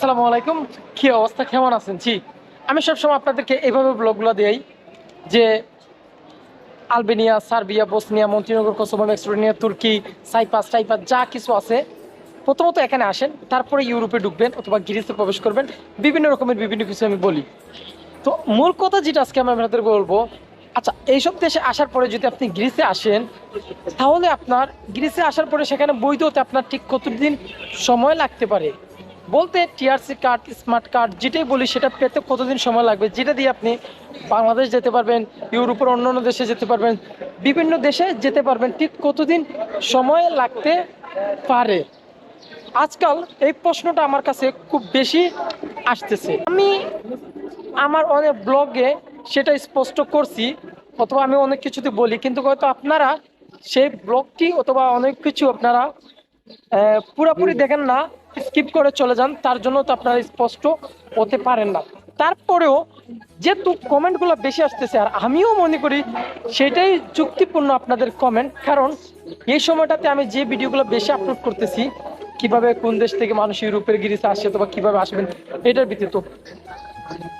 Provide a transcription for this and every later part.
আসসালামু আলাইকুম। কি অবস্থা? কেমন আছেন? জি, আমি সবসময় আপনাদেরকে এইভাবে ব্লগগুলো দেই যে Albania, Serbia, Bosnia Montenegro Kosovo Macedonia তুর্কি সাইপাস টাইপাস যা কিছু আছে। প্রথমত এখানে আসেন, তারপরে ইউরোপে ঢুকবেন অথবা গ্রিসে প্রবেশ করবেন। বিভিন্ন রকমের বিভিন্ন কিছু আমি বলি। তো মূল কথা যেটা আজকে আমি আপনাদের বলব আচ্ছা এইসব দেশে আসার পরে যদি আপনি গ্রিসে আসেন, তাহলে আপনার, গ্রিসে আসার পরে সেখানে বৈধ হতে আপনার ঠিক কতদিন সময় লাগতে পারে? বলতে টিআরসি কার্ড স্মার্ট কার্ড যেটাই বলি সেটা পেতে কতদিন সময় লাগবে? যেটা দিয়ে আপনি বাংলাদেশ যেতে পারবেন ইউরোপের অন্য অন্য দেশে যেতে পারবেন বিভিন্ন দেশে যেতে পারবেন ঠিক কতদিন সময় লাগতে পারে? আজকাল এই প্রশ্নটা আমার কাছে খুব বেশি আসতেছে। আমি আমার অনেক ব্লগে সেটা স্পষ্ট করছি অথবা আমি অনেক কিছুতে বলি কিন্তু হয়তো আপনারা সেই ব্লগটি অথবা অনেক কিছু আপনারা পুরোপুরি দেখেন না। স্কিপ করে চলে যান, তার জন্য তো আপনারা স্পষ্ট হতে পারেন না। তারপরেও যেহেতু কমেন্টগুলো বেশি আসতেছে, আর আমিও মনে করি সেটাই যুক্তিপূর্ণ আপনাদের কমেন্ট কারণ এই সময়টাতে আমি যে ভিডিওগুলো বেশি আপলোড করতেছি, কীভাবে কোন দেশ থেকে মানুষ ইউরোপের গিরিসে আসে অথবা কীভাবে আসবেন, এটার ভিত্তিতে।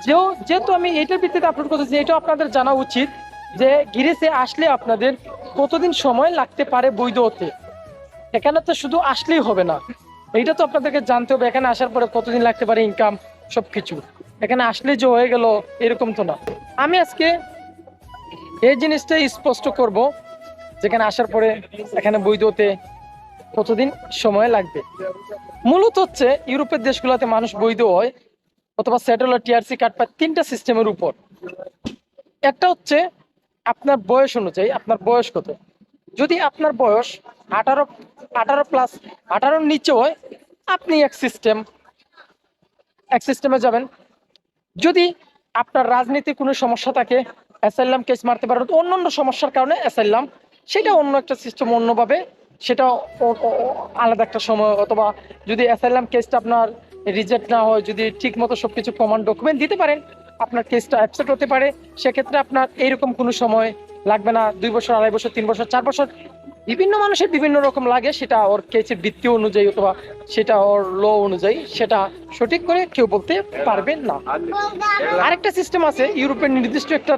যেও, যেহেতু আমি এটার ভিত্তিতে আপলোড করতেছি, এটাও আপনাদের জানা উচিত যে গিরিসে আসলে আপনাদের কতদিন সময় লাগতে পারে বৈধ হতে। এখানে তো শুধু আসলেই হবে না। এইটা তো আপনাদেরকে জানতে হবে, এখানে আসার পরে কতদিন লাগতে পারে ইনকাম সবকিছু। এখানে আসলে যে হয়ে গেল, এরকম তো না। আমি আজকে এই জিনিসটাই স্পষ্ট করব, যেখানে আসার পরে এখানে বৈধ হতে কতদিন সময় লাগবে। মূলত হচ্ছে, ইউরোপের দেশগুলোতে মানুষ বৈধ হয়, অথবা সেটেল টিআরসি কার্ড পায় তিনটা সিস্টেমের উপর। একটা হচ্ছে আপনার বয়স অনুযায়ী, আপনার বয়স কত? যদি আপনার বয়স আঠারো আঠারো প্লাস আঠারোর নিচে হয়, আপনি এক সিস্টেম এক সিস্টেমে যাবেন। যদি আপনার রাজনীতি কোনো সমস্যা থাকে অ্যাসাইলাম কেস মারতে পারেন, অন্য অন্য সমস্যার কারণে অ্যাসাইলাম সেটা অন্য একটা সিস্টেম অন্যভাবে, সেটা আলাদা একটা সময়, অথবা যদি অ্যাসাইলাম কেসটা আপনার রিজেক্ট না হয়, যদি ঠিক মতো সব কিছু প্রমাণ ডকুমেন্ট দিতে পারেন আপনার কেসটা অ্যাপসেট হতে পারে। সেক্ষেত্রে আপনার এইরকম কোনো সময় লাগবে না, দুই বছর, আড়াই বছর, তিন বছর, চার বছর। বিভিন্ন মানুষের বিভিন্ন রকম লাগে, সেটা ওর কেসের বৃত্তি অনুযায়ী অথবা সেটা ওর ল অনুযায়ী, সেটা সঠিক করে কেউ বলতে পারবে না। আরেকটা সিস্টেম আছে, ইউরোপের নির্দিষ্ট একটা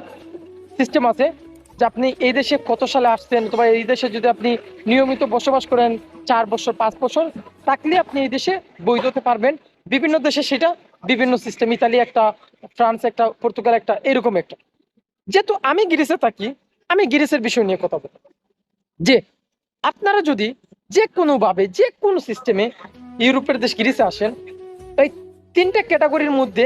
সিস্টেম আছে, যে আপনি এই দেশে কত সালে আসছেন, অথবা এই দেশে যদি আপনি নিয়মিত বসবাস করেন চার বছর, পাঁচ বছর থাকলে আপনি এই দেশে বৈধ হতে পারবেন। বিভিন্ন দেশে সেটা বিভিন্ন সিস্টেম ইতালি একটা ফ্রান্স একটা পর্তুগাল একটা, এরকম একটা। যেহেতু আমি গ্রিসে থাকি, আমি গ্রিসের বিষয় নিয়ে কথা বলব যে, আপনারা যদি যে কোনোভাবে যে কোনো সিস্টেমে ইউরোপের দেশ গ্রিসে আসেন এই তিনটা ক্যাটাগরির মধ্যে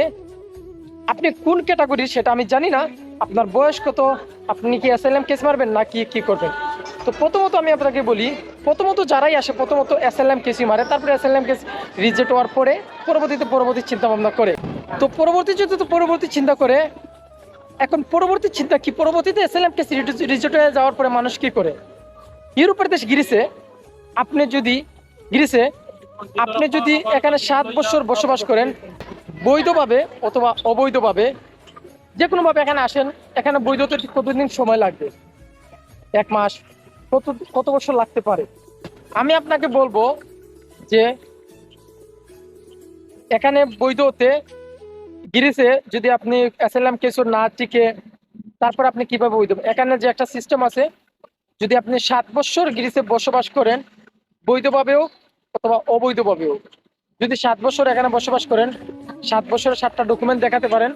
আপনি কোন ক্যাটাগরির সেটা আমি জানি না। আপনার বয়স কত, আপনি কি এসএলএম কেস মারবেন না কি কি করবেন? তো প্রথমত আমি আপনাকে বলি প্রথমত যারাই আসে, প্রথমত এস এল এম কেসি মারে, তারপরে এসএলএম কেস রিজেক্ট হওয়ার পরে পরবর্তীতে পরবর্তী চিন্তা ভাবনা করে। তো পরবর্তী যদি তো পরবর্তী চিন্তা করে, এখন পরবর্তী চিন্তা কি? পরবর্তীতে S L SLM KC reject হয়ে যাওয়ার পরে মানুষ কি করে? ইউরোপের দেশ গ্রিসে আপনি যদি, গ্রিসে আপনি যদি এখানে সাত বছর বসবাস করেন, বৈধভাবে অথবা অবৈধভাবে যে কোনোভাবে এখানে আসেন, এখানে বৈধ হতে ঠিক কতদিন সময় লাগবে? এক মাস কত কত বছর লাগতে পারে? আমি আপনাকে বলব যে এখানে বৈধ হতে গ্রিসে যদি আপনি অ্যাসাইলাম কেসও না টিকে, তারপর আপনি কীভাবে বৈধ? এখানে যে একটা সিস্টেম আছে, যদি আপনি সাত বছর গ্রিসে বসবাস করেন, বৈধভাবেও অথবা অবৈধভাবেও। যদি সাত বছর এখানে বসবাস করেন, সাত বছর সাতটা ডকুমেন্ট দেখাতে পারেন।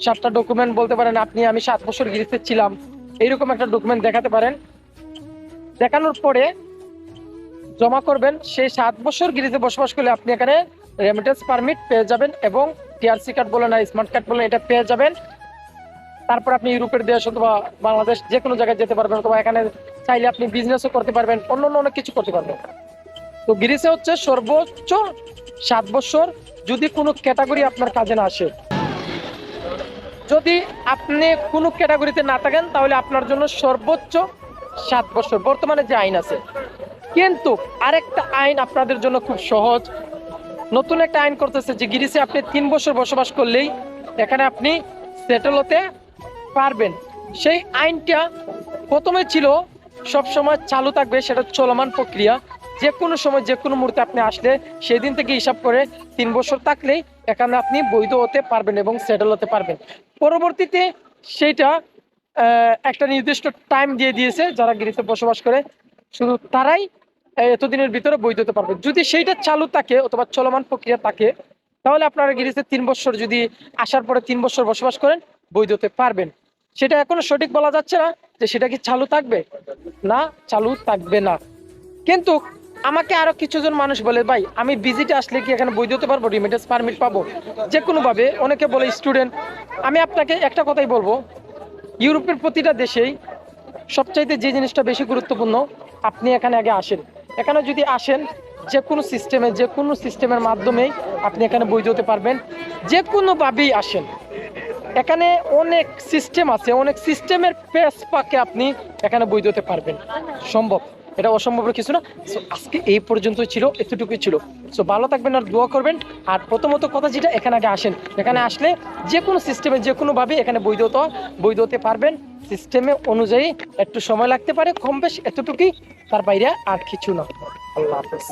সাতটা ডকুমেন্ট বলতে পারেন, আপনি, আমি সাত বছর গ্রিসে ছিলাম। এইরকম একটা ডকুমেন্ট দেখাতে পারেন। দেখানোর পরে জমা করবেন সেই সাত বছর গ্রিসে বসবাস করলে আপনি এখানে রেমিটেন্স পারমিট পেয়ে যাবেন এবং টিআরসি কার্ড বলে না স্মার্ট কার্ড বলে এটা পেয়ে যাবেন। তারপর আপনি ইউরোপের দেশ অথবা বাংলাদেশ যে কোনো জায়গায় যেতে পারবেন অথবা এখানে চাইলে আপনি বিজনেসও করতে পারবেন, অন্য অন্য অনেক কিছু করতে পারবেন। তো গ্রিসে হচ্ছে সর্বোচ্চ সাত বছর যদি কোনো ক্যাটাগরি আপনার কাজে না আসে। যদি আপনি কোনো ক্যাটাগরিতে না থাকেন, তাহলে আপনার জন্য সর্বোচ্চ সাত বছর। বর্তমানে যে আইন আছে। কিন্তু আরেকটা আইন আপনাদের জন্য খুব সহজ। নতুন একটা আইন করতেছে যে গিরিসে আপনি তিন বছর বসবাস করলেই এখানে আপনি সেটেল হতে পারবেন। সেই আইনটা প্রথমে ছিল সব সময় চালু থাকবে, সেটা চলমান প্রক্রিয়া। যে কোনো সময় যে কোনো মুহূর্তে আপনি আসলে সেই দিন থেকে হিসাব করে তিন বছর থাকলেই এখানে আপনি বৈধ হতে পারবেন এবং সেটেল হতে পারবেন। পরবর্তীতে সেইটা একটা নির্দিষ্ট টাইম দিয়ে দিয়েছে যারা গিরিতে বসবাস করে। শুধু তারাই এতদিনের ভিতরে বৈধ হতে পারবে। যদি সেইটা চালু থাকে অথবা চলমান প্রক্রিয়া থাকে, তাহলে আপনারা গিরিতে তিন বছর যদি আসার পরে তিন বছর বসবাস করেন বৈধ হতে পারবেন। সেটা এখনও সঠিক বলা যাচ্ছে না যে সেটা কি চালু থাকবে? না, চালু থাকবে না। কিন্তু আমাকে আরও কিছুজন মানুষ বলে, ভাই, আমি ভিজিটে আসলে কি এখানে বৈধ হতে পারব? রিমিটেন্স পারমিট পাবো? যে কোনো ভাবে অনেকে বলে স্টুডেন্ট আমি আপনাকে একটা কথাই বলব। ইউরোপের প্রতিটা দেশেই সবচাইতে যে জিনিসটা বেশি গুরুত্বপূর্ণ, আপনি এখানে আগে আসেন। এখানে যদি আসেন যে কোনো সিস্টেমে যে কোনো সিস্টেমের মাধ্যমেই আপনি এখানে বই দিতে পারবেন। যে কোনোভাবেই আসেন। এখানে অনেক সিস্টেম আছে, অনেক সিস্টেমের পেস পাকে আপনি এখানে বই দিতে পারবেন। সম্ভব। এটা অসম্ভবের কিছু না। সো আজকে এই পর্যন্ত ছিল, এতটুকুই ছিল। সো ভালো থাকবেন আর দোয়া করবেন। আর প্রথমত কথা যেটা, এখানে আগে আসেন। এখানে আসলে যে কোনো সিস্টেমে যে কোনোভাবে এখানে বৈধ হতে বৈধ হতে পারবেন সিস্টেমে অনুযায়ী একটু সময় লাগতে পারে, কম বেশ এতটুকুই। তার বাইরে আর কিছু না। আল্লাহ হাফেজ।